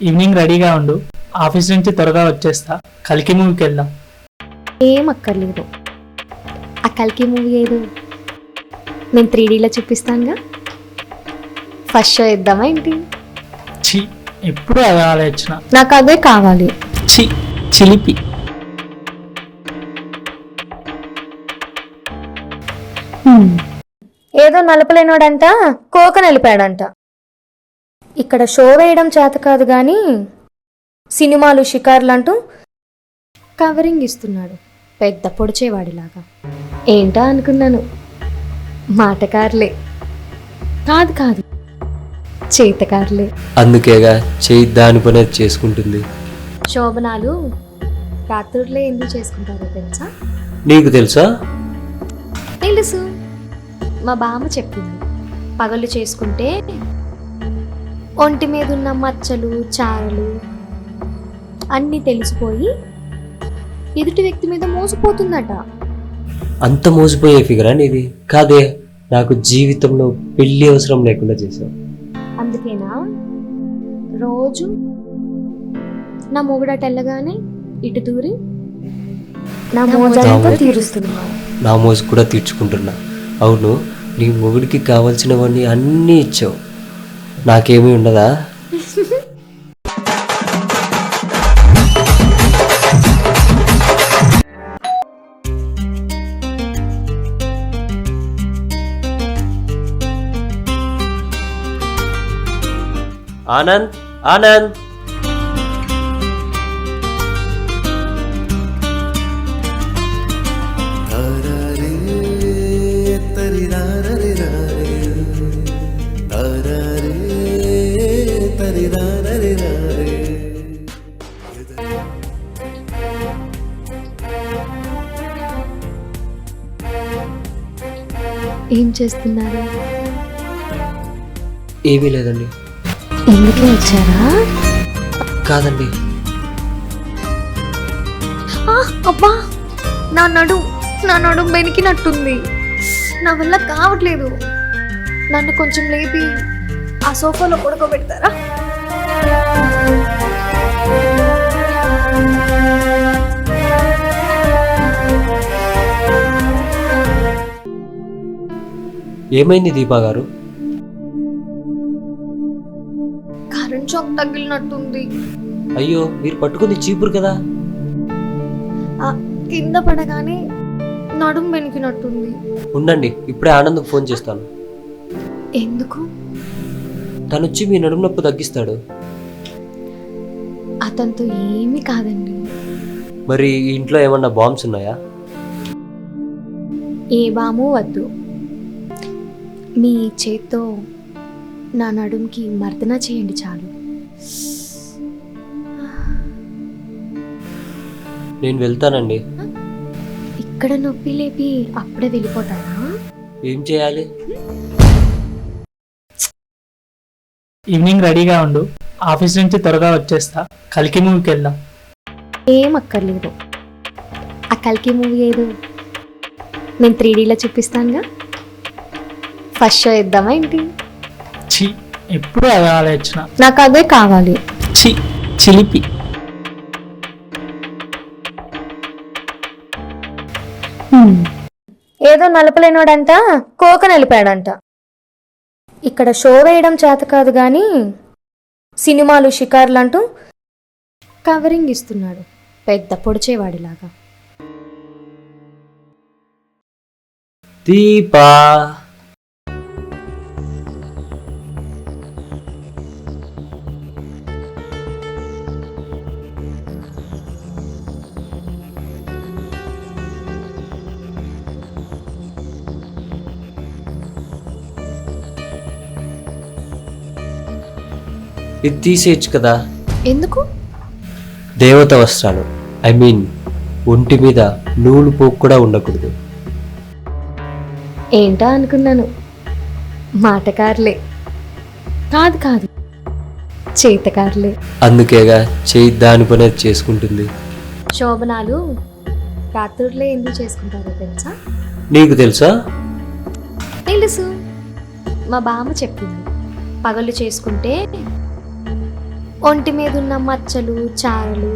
Evening రెడీగా ఉండు. Office నుంచి త్వరగా వచ్చేస్తా. కలికి మూవీకి వెళ్దాం. ఏం అక్కర్లేదు. ఆ కల్కి మూవీ ఏదో నేను త్రీ డీలో చూపిస్తానుగా. ఫస్ట్ షో ఇద్దామా ఏంటి? చి ఎప్పుడు అదే ఆలోచన నాకు అదే కావాలి. చి చిలిపి. ఏదో నలపలేనోడంట కోక నలిపాడంట. ఇక్కడ షో వేయడం చేత కాదు కానీ సినిమాలు షికార్లు అంటూ కవరింగ్ ఇస్తున్నాడు. పెద్ద పొడిచేవాడిలాగా. ఏంటో అనుకున్నాను? మాటకారులే. కాదు కాదు. చేతకారులే. అందుకేగా చేయి దాని పని అది చేసుకుంటుంది. శోభనాలు రాత్రులే ఎందుకు చేసుకుంటారో తెలుసా? నీకు తెలుసా? తెలుసు. మా బామ్మ చెప్పింది. పగలు చేసుకుంటే ఒంటి మీద ఉన్న మచ్చలు చారలు అన్నీ తెలిసిపోయి ఎదుటి వ్యక్తి మీద మోసపోతుందట. అంత మోసపోయే ఫిగరా నీది? కాదే నాకు జీవితంలో పెళ్ళి అవసరం లేకుండా చేసావు అందుకేనా? రోజు నా మొగుడట వెళ్ళగానే ఇటు దూరి నా మోజంతా తీరుస్తున్నా. నా మోసు కూడా తీర్చుకుంటున్నా. అవును నీ మొగుడికి కావలసినవన్నీ అన్నీ ఇచ్చావు. నాకేమీ ఉండదా? ఆనంద్ ఆనంద్. చేస్తున్నారు. ఏమీ లేదండి. ఎందుకు వచ్చారా? కాదండి. ఆ, అబ్బా నా నడు నా నడు బెనికినట్టుంది నా వల్ల కావట్లేదు. నన్ను కొంచెం లేపి ఆ సోఫాలో పడుకోబెడతారా? ఏమైంది దీపా గారు? కరెంట్ షాక్ తగిలినట్టుంది. అయ్యో మీరు పట్టుకుంది చీపురు కదా? ఆ, కింద పడగానే నడుం బెనికినట్టుంది ఉండండి ఇప్పుడే ఆనంద్ ఫోన్ చేస్తాను. ఎందుకు? తను వచ్చి మీ నడుము నొప్పి తగ్గిస్తాడు. అతనితో ఏమీ కాదండి. మరి ఈ ఇంట్లో ఏమన్నా బాంబ్స్ ఉన్నాయా? ఏ బాము వద్దు. మీ చేత్తో నా నడుంకి మర్దన చేయండి చాలు. నేను వెళ్తానండి. ఇక్కడ నొప్పి లేపి అప్పుడే వెళ్ళిపోతారా? ఏం చేయాలి? ఈవినింగ్ రెడీగా ఉండు. ఆఫీస్ నుంచి త్వరగా వచ్చేస్తా. కలికి మూవీకి వెళ్దాం. ఏం అక్కర్లేదు. ఆ కల్కి మూవీ ఏదో నేను త్రీ డీలో చూపిస్తానుగా? ఫస్ట్ షో ఇద్దామా ఏంటి? చి ఎప్పుడు అదే ఆలోచన? నాకు అదే కావాలి. చి చిలిపి. ఏదో నలపలేనోడంట కోక నలిపాడంట. ఇక్కడ షో వేయడం చేత కాదు కానీ సినిమాలు షికార్లు అంటూ కవరింగ్ ఇస్తున్నాడు. పెద్ద పొడిచేవాడిలాగా. దీపా. ఇది తీసేయచ్చు కదా. ఎందుకు? దేవత వస్త్రాలు ఐ మీన్ ఒంటి మీద నూలు పోకు కూడా ఉండకూడదు. ఏంటో అనుకున్నాను? మాటకారులే. కాదు కాదు చేతకారులే. అందుకేగా చేయి దాని పని అది చేసుకుంటుంది. శోభనాలు రాత్రులే ఎందుకు చేసుకుంటారో తెలుసా? నీకు తెలుసా? తెలుసు. మా బామ్మ చెప్పింది. పగలు చేసుకుంటే ఒంటి మీద ఉన్న మచ్చలు చారలు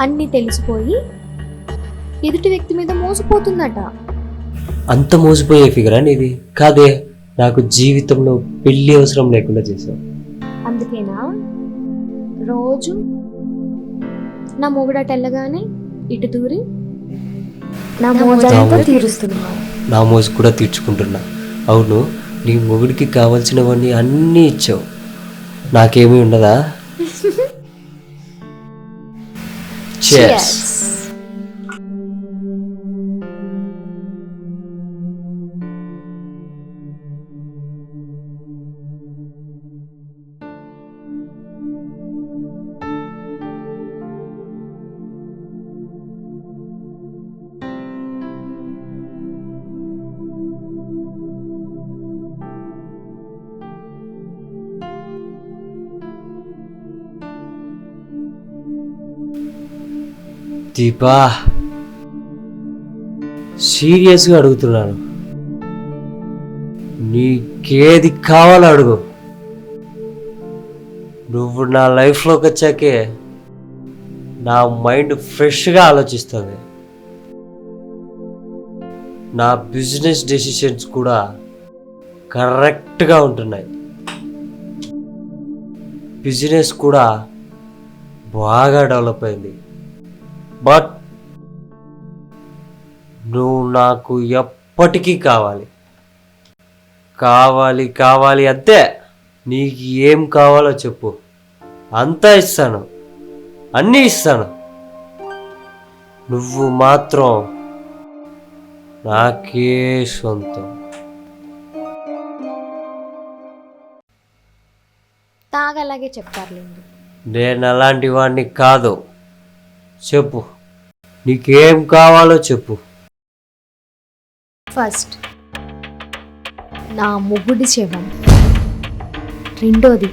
అన్నీ తెలిసిపోయి ఎదుటి వ్యక్తి మీద మోసపోతుందట. అంత మోసపోయే ఫిగరా నీది? కాదే నాకు జీవితంలో పెళ్ళి అవసరం లేకుండా చేసావు అందుకేనా? రోజు నా మొగుడట వెళ్ళగానే ఇటు దూరి నా మోజాలతో తీరుస్తున్నావు. నా మోజు కూడా తీర్చుకుంటున్నా. అవును నీ మొగుడికి కావాల్సినవన్నీ అన్నీ ఇచ్చావు. నాకేమీ ఉండదా Cheers. దీపా. సీరియస్గా అడుగుతున్నాను. నీకేది కావాలో అడుగు. నువ్వు నా లైఫ్లోకి వచ్చాకే నా మైండ్ ఫ్రెష్గా ఆలోచిస్తుంది. నా బిజినెస్ డెసిషన్స్ కూడా కరెక్ట్గా ఉంటున్నాయి. బిజినెస్ కూడా బాగా డెవలప్ అయింది. బట్ నువ్వు నాకు ఎప్పటికీ కావాలి. కావాలి కావాలి అంతే నీకు ఏం కావాలో చెప్పు. అంతా ఇస్తాను. అన్నీ ఇస్తాను. నువ్వు మాత్రం నాకే సొంతం. తాగలాగే చెప్తారులేండి నేను అలాంటి వాడిని కాదు. చెప్పు. నీకేం కావాలో చెప్పు. ఫస్ట్ నా మొగుడి శవం. రెండోది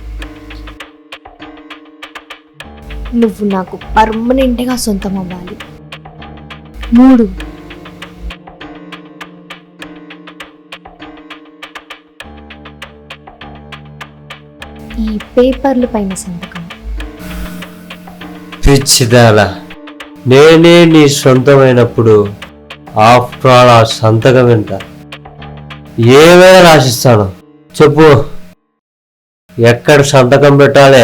నువ్వు నాకు పర్మనెంట్గా సొంతం అవ్వాలి మూడు ఈ పేపర్ల పైన సంతకం. పిచ్చిదాల నేనే నీ సొంతమైనప్పుడు ఆఫ్టర్ ఆల్ ఆ సంతకం వింట ఏమైనా రాసిస్తాను. చెప్పు. ఎక్కడ సంతకం పెట్టాలి?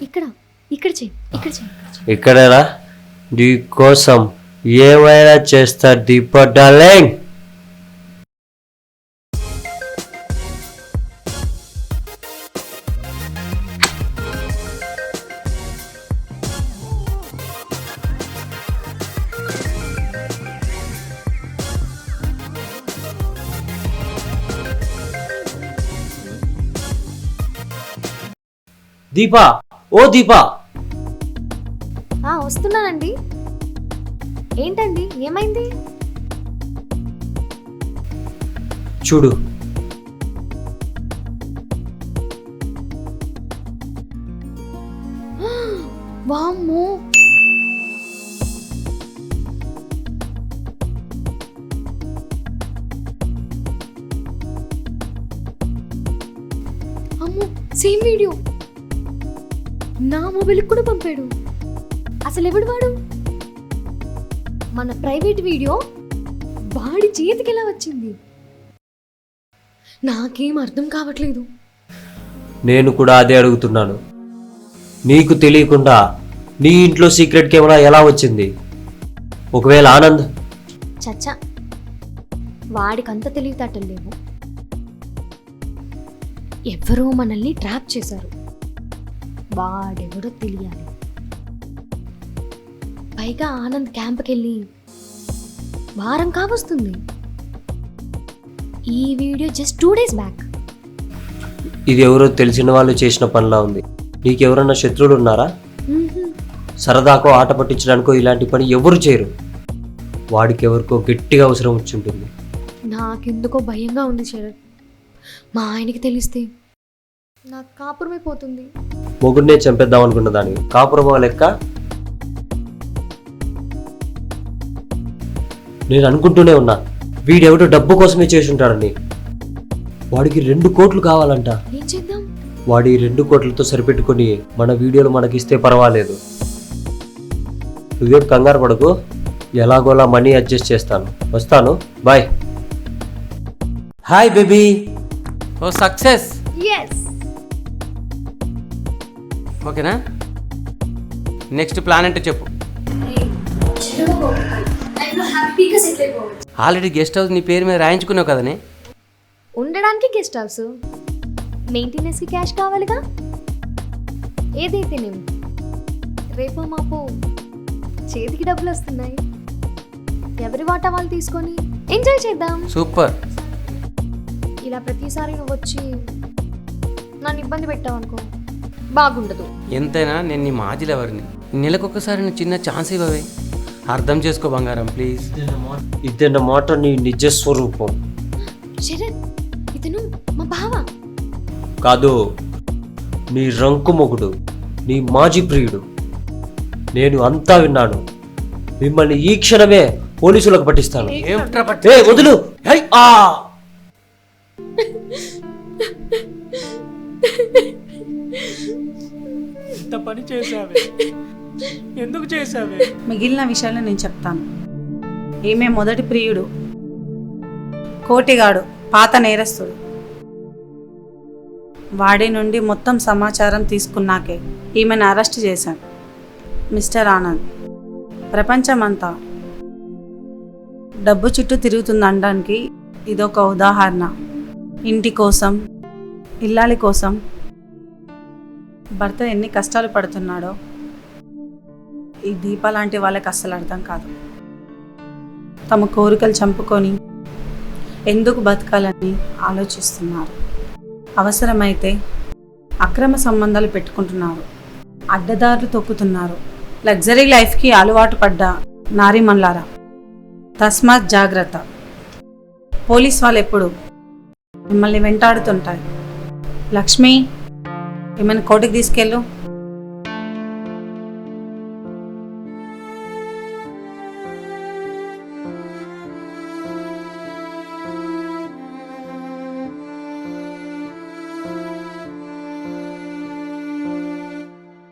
ఇక్కడ ఇక్కడ చేయి ఇక్కడ చేయి ఇక్కడేనా? నీ కోసం ఏమైనా చేస్తా దీప డార్లింగ్ దీపా ఓ దీపా. ఆ, వస్తున్నానండి. ఏంటండి ఏమైంది? చూడు. వామ్మో. అమ్మో సేమ్ వీడియో. నా మొబైల్కి కూడా పంపాడు. అసలు ఎవడు వాడు? మన ప్రైవేట్ వీడియో వాడి చేతికి ఎలా వచ్చింది? నాకేం అర్థం కావట్లేదు. నేను కూడా అదే అడుగుతున్నాను. నీకు తెలియకుండా నీ ఇంట్లో సీక్రెట్ కెమెరా ఎలా వచ్చింది? ఒకవేళ ఆనంద్ చచ్చా వాడికంత తెలివితేటలు లేవు. ఎవరో మనల్ని ట్రాప్ చేశారు. వాడెవడో తెలియాలి. పైగా ఆనంద్ క్యాంప్కి వెళ్ళి వారం కావస్తుంది. ఈ video just two days back. ఇది ఎవరో తెలిసిన వాళ్ళు చేసిన పనిలా ఉంది. నీకెవరన్నా శత్రువులు ఉన్నారా? సరదాకో ఆట పట్టించడానికో ఇలాంటి పని ఎవరు చేయరు. వాడికి ఎవరికో గట్టిగా అవసరం వచ్చి ఉంటుంది నాకెందుకో భయంగా ఉంది శరత్. మా ఆయనకి తెలిస్తే నాకు కాపురమైపోతుంది. మొగుడినే చంపేద్దాం అనుకున్న దాన్ని. కాపురమో లెక్క నేను అనుకుంటూనే ఉన్నా. వీడెవడో డబ్బు కోసమే చేసి ఉంటాడని వాడికి రెండు కోట్లు కావాలంట. ఏం చేద్దాం? వాడి రెండు కోట్లతో సరిపెట్టుకొని మన వీడియోలు మనకిస్తే పర్వాలేదు. నువ్వేం కంగారు పడకు. ఎలాగోలా మనీ అడ్జస్ట్ చేస్తాను. వస్తాను. Bye. Hi baby. Oh success. Yes ఓకేనా? నెక్స్ట్ ప్లాన్ అంటే చెప్పు. ఆల్రెడీ గెస్ట్ హౌస్ నీ పేరు మీద రాయించుకున్నావు కదనే ఉండడానికి గెస్ట్ హౌస్ మెయింటెనెన్స్కి క్యాష్ కావాలిగా? ఏదైతేనేం రేపు మాపు చేతికి డబ్బులు వస్తున్నాయి. ఎవరి వాటా వాళ్ళు తీసుకొని ఎంజాయ్ చేద్దాం. సూపర్ ఇలా ప్రతిసారి నువ్వు వచ్చి నన్ను ఇబ్బంది పెట్టావు అనుకో బాగుండదు. ఎంతైనా నేను నీ మాజీలు ఎవరిని నెలకొకసారి నువ్వు చిన్న ఛాన్స్ ఇవ్వవే. అర్థం చేసుకో బంగారం ప్లీజ్. ఇదన్న మాట నీ నిజ స్వరూపం. శరత్ ఇతను మా బావ. కాదు నీ రంకు మొగుడు నీ మాజీ ప్రియుడు. నేను అంతా విన్నాను. మిమ్మల్ని ఈ క్షణమే పోలీసులకు పట్టిస్తాను? ఏ వదులు. హై! ఆ! ఇంత పని చేసావే ఎందుకు చేసావే మిగిలిన విషయాలు నేను చెప్తాను. ఈమె మొదటి ప్రియుడు కోటిగాడు పాత నేరస్తుడు. వాడి నుండి మొత్తం సమాచారం తీసుకున్నాకే ఈమెను అరెస్ట్ చేశాను మిస్టర్ ఆనంద్. ప్రపంచమంతా డబ్బు చుట్టూ తిరుగుతుందనడానికి ఇదొక ఉదాహరణ. ఇంటి కోసం ఇల్లాలి కోసం భర్త ఎన్ని కష్టాలు పడుతున్నాడో ఈ దీప లాంటి వాళ్ళకి అస్సలు అర్థం కాదు. తమ కోరికలు చంపుకొని ఎందుకు బతకాలని ఆలోచిస్తున్నారు. అవసరమైతే అక్రమ సంబంధాలు పెట్టుకుంటున్నారు. అడ్డదారులు తొక్కుతున్నారు. లగ్జరీ లైఫ్కి అలవాటు పడ్డ నారీమన్లారా తస్మాత్ జాగ్రత్త. పోలీస్ వాళ్ళు ఎప్పుడు మిమ్మల్ని వెంటాడుతుంటారు. లక్ష్మి ఏమైనా కోటికి తీసుకెళ్ళు.